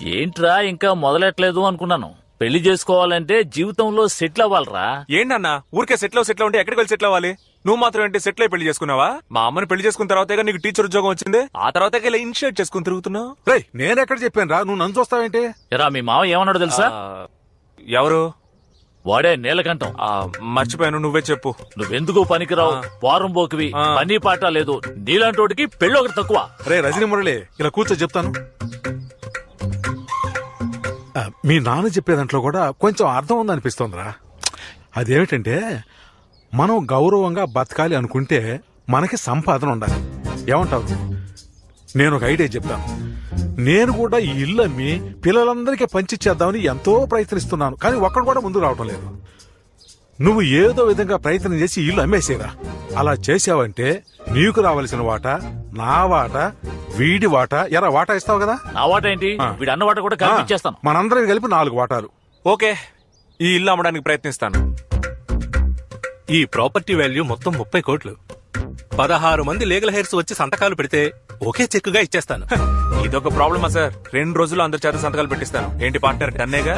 ఏంట్రా ఇంకా మొదలెట్లేదు అనుకున్నాను. పెళ్ళి చేసుకోవాలంటే జీవితంలో సెటిల్ అవ్వాలరా. ఏంటన్నా? ఊరికే సెటిల్ అవ్వ సెటిల్ ఉంటే ఎక్కడికి వెళ్ళి సెటిల్ అవ్వాలి? నువ్వు మాత్రం ఏంటి సెటిల్ అయి పెళ్ళి చేసుకున్నావా? మా అమ్మని పెళ్ళి చేసుకున్న తర్వాత నీకు టీచర్ ఉద్యోగం వచ్చింది. ఆ తర్వాత ఇలా ఇనిషియేట్ చేసుకుని తిరుగుతున్నావు. రేయ్ నేనెక్కడ చెప్పాను రా నువ్వు నన్ను చూస్తావేంటి? ఎరా మీ మావ ఏమన్నాడు తెలుసా? ఎవరు? వాడే నీలకంఠం. ఆ, మర్చిపోయాను నువ్వే చెప్పు. నువ్వెందుకు పనికిరావు? వారం పోకివి. పని పాట లేదు. నీలాంటోడికి పెళ్ళి ఒకటి తక్కువ. రే రజనీ మురళి ఇలా కూర్చో చెప్తాను. ఆ, మీ నాన్న చెప్పే దాంట్లో కూడా కొంచెం అర్థం ఉందనిపిస్తోందిరా అదేమిటంటే మనం గౌరవంగా బతకాలి అనుకుంటే మనకి సంపాదన ఉండాలి. ఏమంటావు? నేను ఒక ఐడియా చెప్తాను. నేను కూడా ఈ ఇల్లు అమ్మి పిల్లలందరికీ పంచిచ్చేద్దామని ఎంతో ప్రయత్నిస్తున్నాను కానీ ఒక్కడు కూడా ముందు రావటం లేదు. నువ్వు ఏదో విధంగా ప్రయత్నం చేసి ఇల్లు అమ్మేసేరా. అలా చేసావంటే నీకు రావలసిన వాట నా వాట వీడి వాట ఎరా వాటా ఇస్తావు కదా? నా వాట ఏంటి. వీడి అన్న వాట కూడా కల్పించేస్తాను ఆ, మనందరం కలిపి నాలుగు వాటాలు. ఓకే ఈ ఇల్లు అమ్మడానికి ప్రయత్నిస్తాను. ఈ ప్రాపర్టీ వాల్యూ మొత్తం ముప్పై కోట్లు. పదహారు మంది లీగల్ హెయిర్స్ వచ్చి సంతకాలు పెడితే ఒకే చెక్కుగా ఇచ్చేస్తాను. ఇదొక ప్రాబ్లమా సార్? రెండు రోజులు అందరి చేత సంతకాలు పెట్టిస్తాను. ఏంటి పార్ట్నర్ డన్నేగా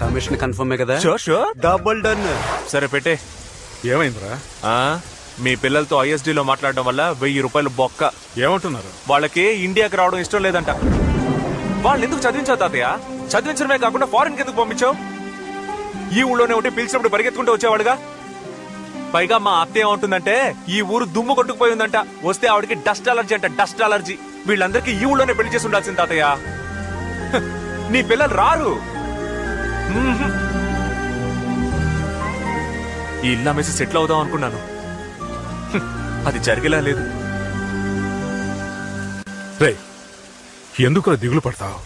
కమిషన్ కన్ఫర్మే కదా? షూర్ షూర్ డబుల్ డన్ సరే పెట్టే. ఏమైందిరా? ఆ, మీ పిల్లలతో ఐఎస్డి లో మాట్లాడడం వల్ల వెయ్యి రూపాయలు బొక్క. ఏమంటున్నారు? వాళ్ళకి ఇండియాకి రావడం ఇష్టం లేదంట. వాళ్ళు ఎందుకు చదివించావు తాతయ్య? చదివించడమే కాకుండా ఫారెన్ ఎందుకు పంపించావు? ఈ ఊళ్ళోనే ఉంటే పిలిచినప్పుడు పరిగెత్తుకుంటూ వచ్చేవాడుగా? పైగా మా అత్త ఏమంటుందంటే ఈ ఊరు దుమ్ము కొట్టుకుపోయి ఉందంట వస్తే ఆవిడకి డస్ట్ అలర్జీ అంట డస్ట్ అలర్జీ. వీళ్ళందరికీ ఈ ఊళ్ళోనే పెళ్ళి చేసి ఉండాల్సింది తాతయ్య. నీ పిల్లలు రారు. ఈ ఇల్లు అమ్మేసి సెటిల్ అవుదాం అనుకున్నాను. అది జరిగేలా లేదు. రే ఎందుకురా దిగులు పడతావు?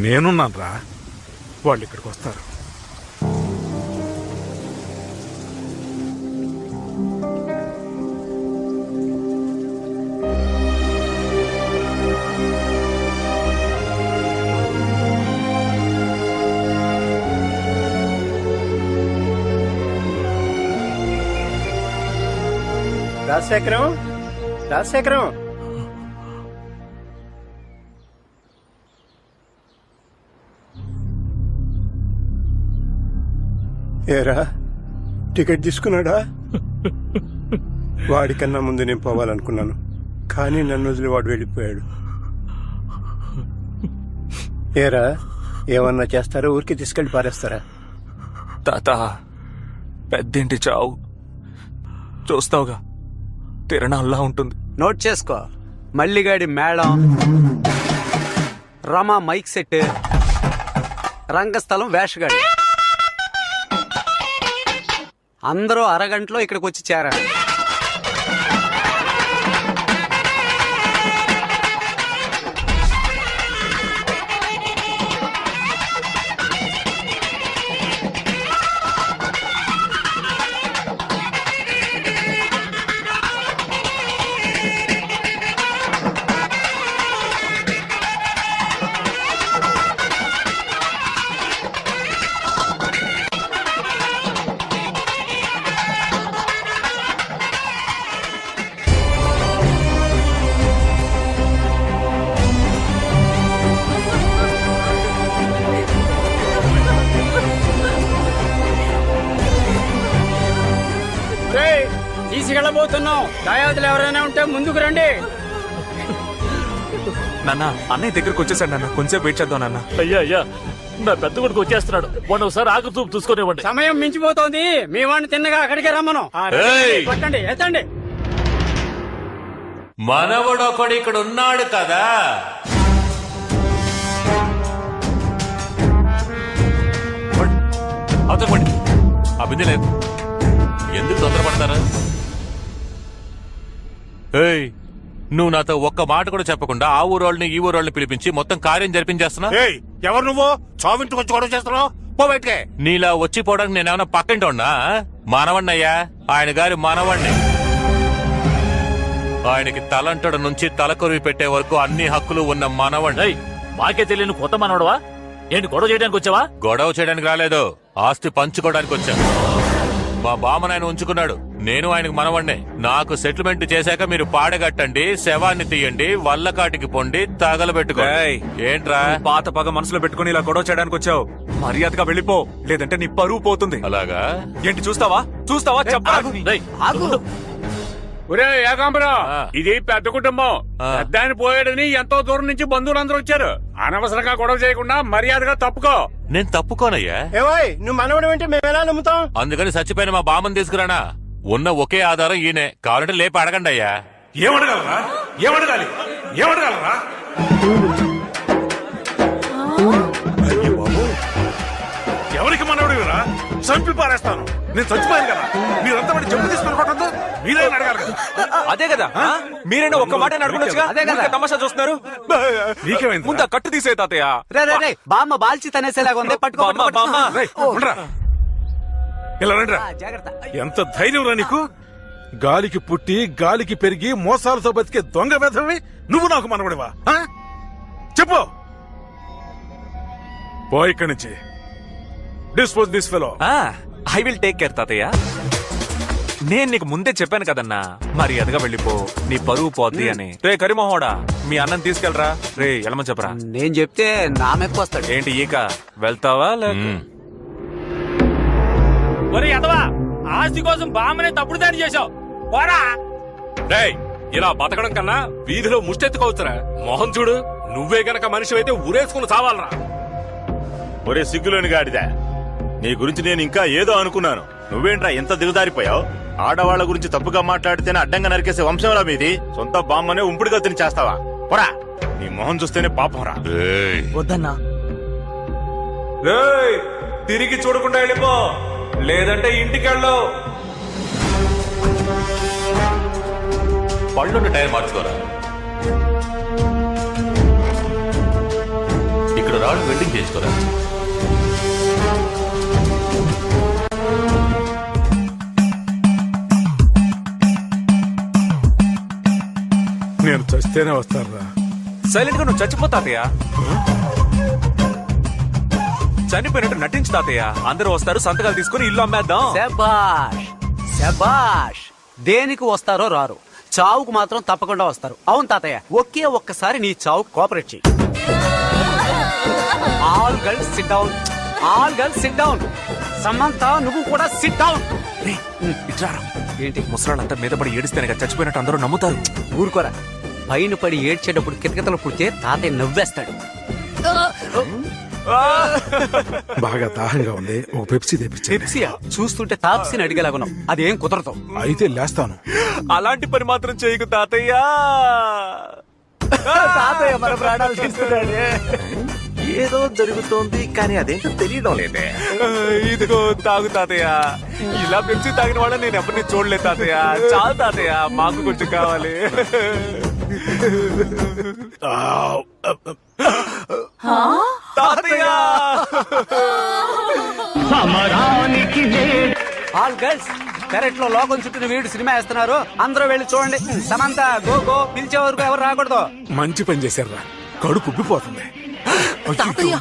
నేనున్నాను రా వాళ్ళు ఇక్కడికి వస్తారు. రాజశేఖరం? రాజశేఖరం? ఏరా టికెట్ తీసుకున్నాడా? వాడికన్నా ముందు నేను పోవాలనుకున్నాను కానీ నన్ను వదిలి వాడు వెళ్ళిపోయాడు. ఏరా ఏమన్నా చేస్తారా? ఊరికి తీసుకెళ్ళి పారేస్తారా? తాత పెద్దింటి చావు. చూస్తావుగా. తిరణాల్లా ఉంటుంది. నోట్ చేసుకో. మల్లిగాడి మేళం రమా మైక్ సెట్ రంగస్థలం వేషగాడి. అందరూ అరగంటలో ఇక్కడికి వచ్చి చేరారు తీసుకెళ్ళబోతున్నాం దాయాదులు ఎవరైనా ఉంటే ముందుకు రండి. నాన్న అన్నయ్య దగ్గరకు వచ్చేసాడు నాన్న. కొంచెం వెయిట్ చేద్దాం నాన్న. అయ్యా అయ్యా నా పెద్ద కొడుకు వచ్చేస్తున్నాడు. వాడు ఒకసారి ఆకు చూపు చూసుకునేవ్వండి. సమయం మించిపోతోంది. మీ వాడిని తిన్నగా అక్కడికే రమ్మను. ఏయ్! పట్టండి ఎత్తండి. మనవడొకడు ఇక్కడ ఉన్నాడు కదా. అవతలపండి ఆ బిందె లేదు. ఎందుకు తొందరపడతారు? ఏయ్ నువ్వు నాతో ఒక్క మాట కూడా చెప్పకుండా ఆ ఊరోళ్ళని ఈ ఊరోళ్ళని పిలిపించి మొత్తం కార్యం జరిపించేస్తున్నా? ఏయ్ ఎవరు నువ్వు? చావింటికి వచ్చి గొడవ చేస్తున్నావు? పో బయటికే. నీలా వచ్చిపోవడానికి నేనేమన్నా పక్కింటి ఉన్నా మనవణ్ణయ్యా ఆయన గారి మనవణ్ణి. ఆయనకి తలంటడు నుంచి తలకొరివి పెట్టే వరకు అన్ని హక్కులు ఉన్న మనవణ్ణి. మాకే తెలియని కొత్త మనవడవా? ఏంటి గొడవ చేయడానికి వచ్చావా? గొడవ చేయడానికి రాలేదు. ఆస్తి పంచుకోవడానికి వచ్చా. మా బామ్మనాయన ఉంచుకున్నాడు. నేను ఆయనకు మనవండే నాకు సెటిల్మెంట్ చేశాక మీరు పాడగట్టండి శవాన్ని తీయండి వల్లకాటికి పొండి తగలబెట్టుకో ఏయ్. ఏంట్రా? పాత పగ మనసులో పెట్టుకుని ఇలా గొడవ చేయడానికి వచ్చావు. మర్యాదగా వెళ్ళిపో లేదంటే నీ పరువు పోతుంది. అలాగా? ఏంటి చూస్తావా? చూస్తావా? చెప్పా రేయ్, ఆగు. ఒరే ఏకాంబరం ఆ. ఇది పెద్ద కుటుంబం. ఆ. పెద్ద ఆయన పోయాడని ఎంతో దూరం నుంచి బంధువులందరూ వచ్చారు. అనవసరంగా గొడవ చేయకుండా మర్యాదగా తప్పుకో. నేను తప్పుకోనయ్యా? ఏవోయ్ నువ్వు మనవడం అంటే మేము ఎలా నమ్ముతాం? అందుకని చచ్చిపోయిన మా బామ్మని తీసుకురానా? ఉన్న ఒకే ఆధారం ఈయనే. కావాలంటే లేపి అడగండి అయ్యా. ఏమడగలరా? ఏమడగాలి? ఏమడగలరా? అయ్యో బాబు. ఎవరికి మనవడివిరా? చంపి పారేస్తాను. నేను చచ్చిపోయాను కదా. మీరంతా వాడి తీసుకుని మీరే అడగాలి కదా? అదే కదా? మీరైనా ఒక్క మాట అడగొచ్చుగా అదే కదా. తమాషా చూస్తున్నారు? ముందు కట్టు తీసే తాతయ్య. రే రే బామ్మ బాల్చి తనేసేలాగా ఉంది. పట్టుకో బామ్మ, పట్టుకో, బామ్మ. ఉండరా. ఇలా రండిరా. ఎంత ధైర్యం రా నీకు? గాలికి పుట్టి గాలికి పెరిగి మోసాలతో బతికే దొంగ వెధవి నువ్వు నాకు మనవడివా ఆ? చెప్పు. పో ఇక్కడి నుంచి. Dispose this fellow I will take care తాతయ్య. నేను నీకు ముందే చెప్పాను కదన్నా. మరి ఎదగా వెళ్ళిపో. నీ పరువు పోద్ది అని. రే కరిమోహోడా మీ అన్నం తీసుకెళ్ళరా? రే ఎలమని చెప్పరా? నేను చెప్తే నా వస్తాడు. ఏంటి ఈక? వెళ్తావా లేక? ఉమ్. ఒరే ఎదవా ఆస్తి కోసం బామ్మనే తప్పుడు దాడి చేశావు. పోరా. డేయ్ ఇలా బతకడం కన్నా వీధిలో ముష్టెత్తుకోవచ్చురా. మొహం చూడు నువ్వే గనక మనిషి అయితే ఊరేసుకుని చావాలరా. ఒరే సిగ్గులోని గాడిదా నీ గురించి నేను ఇంకా ఏదో అనుకున్నాను. నువ్వేంట్రా ఎంత దిగదారిపోయావు ఆడవాళ్ళ గురించి తప్పుగా మాట్లాడితేనే అడ్డంగా నరికేసే వంశంరా మీది? సొంత బామ్మనే ఉంపుడుగా తిని చేస్తావా? పోరా. నీ మొహం చూస్తేనే పాపం రా. ఏయ్. రేయ్ తిరిగి చూడకుండా వెళ్ళిపో. లేదంటే ఇంటికి వెళ్ళవు పళ్ళున్న టైర్ మార్చుకోరా. ఇక్కడ రాళ్ళు వెల్డింగ్ చేసుకోరా నేను చస్తేనే వస్తారా సైలెంట్గా నువ్వు చచ్చిపో తాతయ్య. చనిపోయినట్టు నటించు తాతయ్య. అందరూ వస్తారు సంతకాలు తీసుకుని ఇల్లు అమ్మేద్దాం. శబాష్ శబాష్ దేనికి వస్తారో రారు. చావుకు మాత్రం తప్పకుండా వస్తారు. అవును తాతయ్య ఒకే ఒక్కసారి నీ చావు కోఆపరేట్ చెయ్యి. All girls sit down. All girls sit down. Samantha నువ్వు కూడా సిట్ డౌన్. ఏంటి ముసలాళ్ళంతా మీద పడి ఏడిస్తేనే కదా చచ్చిపోయినట్టు అందరూ నమ్ముతారు? ఊరుకోరా. పైన పడి ఏడ్చేటప్పుడు కితకితలు పుడితే తాతయ్య నవ్వేస్తాడు. బాగా దాహంగా ఉంది. ఒక పెప్సీ తెప్పించండి. పెప్సియా? చూస్తుంటే తాప్సిని అడిగేలాగున్నావు అదేం కుదరదు. అయితే లేస్తాను. అలాంటి పని మాత్రం చేయకు తాతయ్య. తాతయ్య మన ప్రాణాలు తీస్తున్నాడే. ఏదో జరుగుతోంది కానీ అదేంటో తెలియడం లేదే. ఇదిగో తాగు తాతయ్య. ఇలా పెంచి తాగిన వాళ్ళ నేను ఎవరిని చూడలేదు తాతయ్య. చాలు తాతయ్య. మాకు కొంచెం కావాలి. ఆల్ గర్ల్స్ పెరట్లో లోకం చుట్టూ వీడు సినిమా వేస్తున్నారు. అందరూ వెళ్ళి చూడండి. సమంత గో గో పిలిచే వరకు ఎవరు రాకూడదు. మంచి పని చేశారా కడుపు ఉబ్బిపోతుంది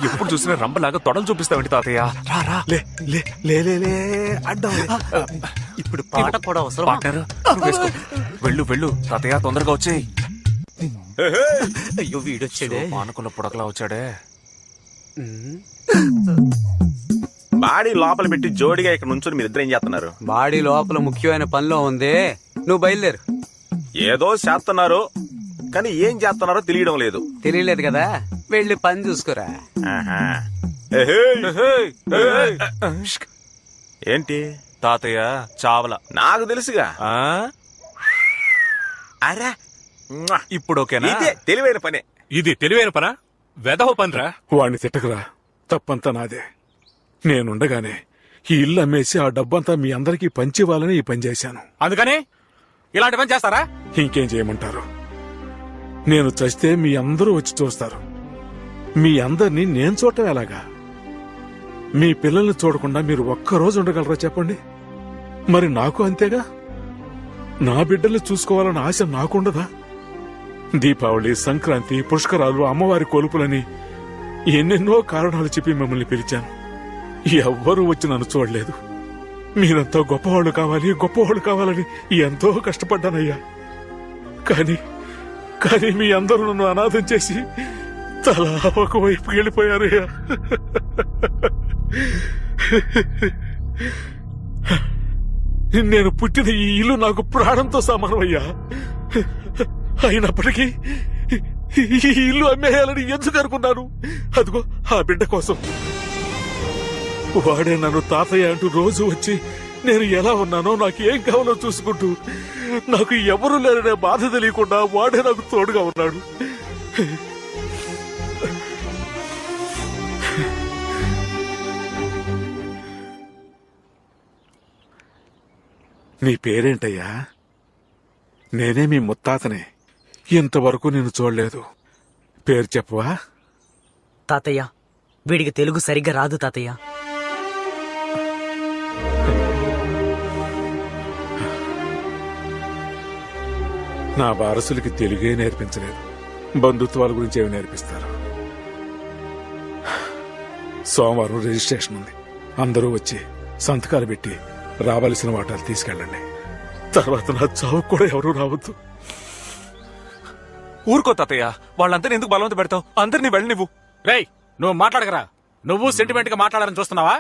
ఎప్పుడు చూసినా రంబలాగా తొడలు చూపిస్తావేంటి తాతయ్య? రా రా. లే లే లే లే లే అడ్డం. ఇప్పుడు పాట కూడా అవసరం. వెళ్ళు వెళ్ళు. తాతయ్య తొందరగా వచ్చేయ్. అయ్యో వీడొచ్చాడే. మానుకున్న పుడకలా వచ్చాడే. బాడీ లోపల పెట్టి జోడిగా ఇక్కడ నుంచొని మీరు ఇద్దరు ఏం చేస్తున్నారు? బాడీ లోపల ముఖ్యమైన పనిలో ఉంది. నువ్వు బయలుదేరు. ఏదో చేస్తున్నారు కానీ ఏం చేస్తున్నారో తెలియడం లేదు. తెలియలేదు కదా. వెళ్ళి పని చూసుకోరా. ఏంటి? తాతయ్య చావల. నాకు తెలుసుగా. ఆ? అరే. ఇప్పుడు ఓకేనా? ఇదే తెలివైన పనే. ఇది తెలివైన పనా? వెదవ పనిరా? వాణ్ణి తిట్టకురా. తప్పంతా నాదే. నేనుండగానే ఈ ఇల్లు అమ్మేసి ఆ డబ్బంతా మీ అందరికీ పంచివ్వాలని ఈ పని చేశాను. అందుకని? ఇలాంటి పని చేస్తారా? ఇంకేం చేయమంటారు? నేను చస్తే మీ అందరూ వచ్చి చూస్తారు. మీ అందరినీ నేను చూడటం ఎలాగా? మీ పిల్లల్ని చూడకుండా మీరు ఒక్కరోజు ఉండగలరా చెప్పండి? మరి నాకు అంతేగా? నా బిడ్డల్ని చూసుకోవాలన్న ఆశ నాకుండదా? దీపావళి సంక్రాంతి పుష్కరాలు అమ్మవారి కోలుపులని ఎన్నెన్నో కారణాలు చెప్పి మిమ్మల్ని పిలిచాను. ఎవ్వరూ వచ్చి నన్ను చూడలేదు. మీరంతా గొప్పవాళ్ళు కావాలి గొప్పవాళ్ళు కావాలని ఎంతో కష్టపడ్డానయ్యా. కానీ కానీ మీ అందరూ నన్ను అనాథం చేసి తలా ఒకవైపు వెళ్ళిపోయారయ్యా. నేను పుట్టిన ఈ ఇల్లు నాకు ప్రాణంతో సమానమయ్యా. అయినప్పటికీ ఈ ఇల్లు అమ్మేయాలని ఎందుకు అనుకున్నాను? అదిగో ఆ బిడ్డ కోసం. వాడే నన్ను తాతయ్య అంటూ రోజు వచ్చి నేను ఎలా ఉన్నానో నాకు ఏం కావాలో చూసుకుంటూ నాకు ఎవరు లేరనే బాధ తెలియకుండా వాడే నాకు తోడుగా ఉన్నాడు. నీ పేరేంటయ్యా? నేనే మీ ముత్తాతనే. ఇంతవరకు నేను చూడలేదు. పేరు చెప్పవా? తాతయ్య వీడికి తెలుగు సరిగ్గా రాదు తాతయ్య. నా వారసులకి తెలుగే నేర్పించలేదు. బంధుత్వాల గురించి ఏమి నేర్పిస్తారు? సోమవారం రిజిస్ట్రేషన్ ఉంది. అందరూ వచ్చి సంతకాలు పెట్టి రావాల్సిన వాటాలు తీసుకెళ్ళండి. తర్వాత నా చావు కూడా ఎవరూ రావద్దు. ఊరుకో తాతయ్య. వాళ్ళందరినీ ఎందుకు బలవంత పెడతావు? అందరినీ వెళ్ళి నువ్వు. రేయ్ నువ్వు మాట్లాడకరా. నువ్వు సెంటిమెంట్గా మాట్లాడాలని చూస్తున్నావా?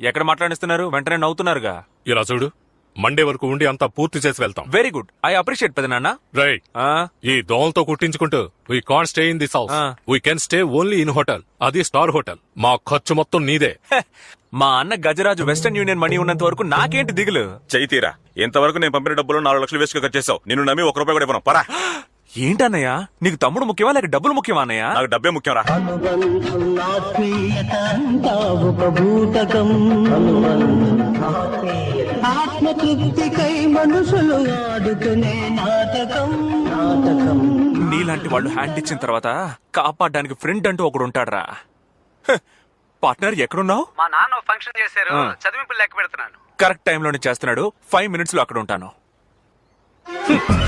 ఎక్కడ మాట్లాడిస్తున్నారు? వెంటనే నవ్వుతున్నారుగా. ఇలా చూడు మండే వరకు ఉండి అంతా పూర్తి చేసి వెళ్తాం. వెరీ గుడ్ ఐ అప్రిషియేట్ పెదనాన్న రై ఆ, ఈ దోమలతో కుట్టించుకుంటూ we can't stay in this house ఆ. We can stay only in hotel అది స్టార్ హోటల్ మా ఖర్చు మొత్తం నీదే. హె, మా అన్న గజరాజు వెస్టర్న్ యూనియన్ మనీ ఉన్నంత వరకు నాకేంటి దిగులు? చైతీరా ఇంతవరకు నేను పంపిన డబ్బులు నాలుగు లక్షలు వేసుకు ఖర్చు చేసావు నిన్ను నమ్మి ఒక రూపాయి కూడా ఇవ్వను. పరా ఏంటన్నయ్య? నీకు తమ్ముడు ముఖ్యమా లేక డబ్బులు ముఖ్యమా అన్నయ్య? నాకు డబ్బే ముఖ్యం రా ఆత్మతృప్తికై మనుషులు ఆడుకునే నాటకం నాటకం నీలాంటి వాళ్ళు హ్యాండ్ ఇచ్చిన తర్వాత కాపాడడానికి ఫ్రెండ్ అంటూ ఒకడు ఉంటాడరా. హె, పార్ట్నర్ ఎక్కడున్నావు? మా నాన్న ఫంక్షన్ చేశారు. ఆ. చదివింపులు లెక్క పెడుతున్నాను. కరెక్ట్ టైంలోనే చేస్తున్నాడు. ఫైవ్ మినిట్స్లో అక్కడ ఉంటాను.